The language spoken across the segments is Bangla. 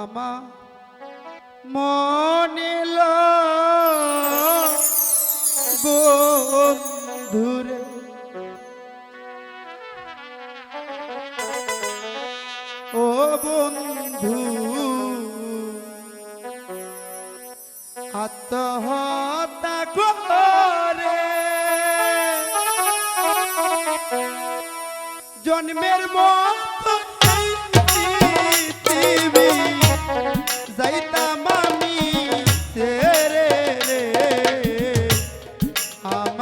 আমা মনিল বন্ধুরে ও বন্ধু আত্মহত্যা করে। জন্মের মতো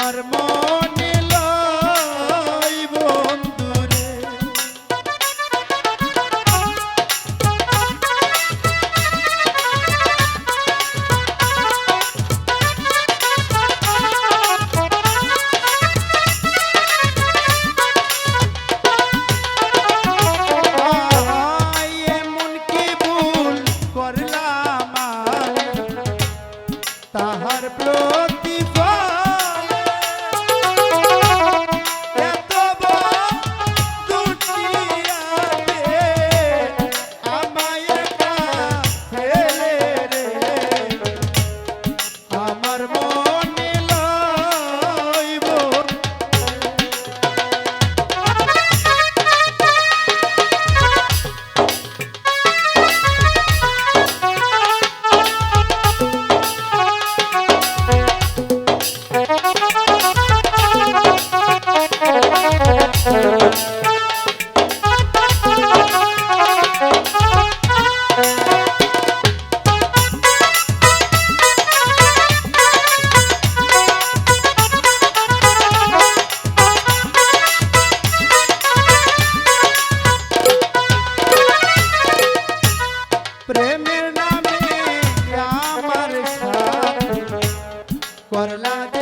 harmony por la tarde.